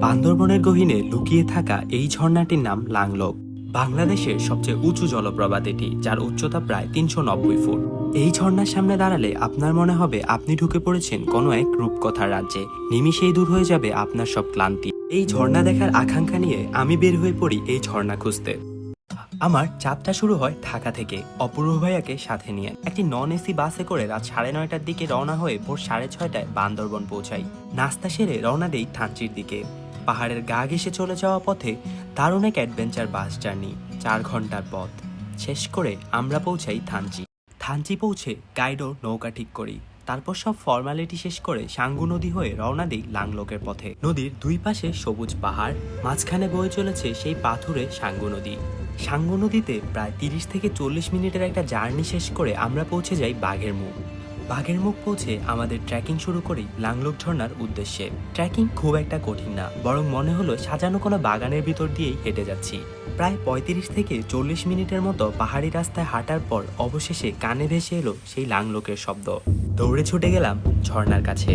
বান্দরবনের গহীনে লুকিয়ে থাকা এই ঝর্ণাটির নাম লাংলোক। বাংলাদেশের সবচেয়ে উঁচু জলপ্রপাত এটি, যার উচ্চতা প্রায় তিনশো নব্বই ফুট। এই ঝর্ণার সামনে দাঁড়ালে আপনার মনে হবে আপনি ঢুকে পড়েছেন কোনো এক রূপকথার রাজ্যে। নিমিষেই দূর হয়ে যাবে আপনার সব ক্লান্তি। এই ঝর্ণা দেখার আকাঙ্ক্ষা নিয়ে আমি বের হয়ে পড়ি এই ঝর্ণা খুঁজতে। আমার যাত্রা শুরু হয় ঢাকা থেকে, অপূর্ব ভাইয়াকে সাথে নিয়ে। একটি নন এসি বাসে করে রাত সাড়ে নয়টার দিকে রওনা হয়ে ভোর সাড়ে ছয়টায় বান্দরবন পৌঁছাই। নাস্তা সেরে রওনা দেই থানচির দিকে। পাহাড়ের গা ঘেসে চলে যাওয়া পথে দারুণ এক অ্যাডভেঞ্চার বাস জার্নি চার ঘণ্টার পথ। শেষ করে আমরা পৌঁছাই থানচি। থানচি পৌঁছে গাইডও নৌকা ঠিক করি। তারপর সব ফর্মালিটি শেষ করে সাঙ্গু নদী হয়ে রওনা দিই লাংলোকের পথে। নদীর দুই পাশে সবুজ পাহাড়, মাঝখানে বয়ে চলেছে সেই পাথুরে সাঙ্গু নদী। সাঙ্গু নদীতে প্রায় তিরিশ থেকে চল্লিশ মিনিটের একটা জার্নি শেষ করে আমরা পৌঁছে যাই বাঘের মুখ। বাঘের মুখ পৌঁছে আমাদের ট্রেকিং শুরু করি লাংলোক ঝর্নার উদ্দেশ্যে। ট্রেকিং খুব একটা কঠিন না, বরং মনে হলো সাজানো কোনো বাগানের ভিতর দিয়েই হেঁটে যাচ্ছি। প্রায় পঁয়ত্রিশ থেকে চল্লিশ মিনিটের মতো পাহাড়ি রাস্তায় হাঁটার পর অবশেষে কানে ভেসে এলো সেই লাংলোকের শব্দ। দৌড়ে ছুটে গেলাম ঝর্ণার কাছে।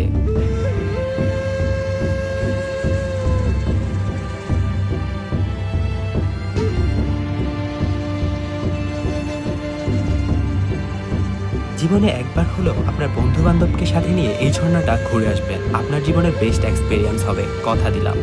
জীবনে একবার হলেও আপনার বন্ধু বান্ধবকে সাথে নিয়ে এই ঝর্ণাটা ঘুরে আসবেন। আপনার জীবনের বেস্ট এক্সপিরিয়েন্স হবে। কথা দিলাম।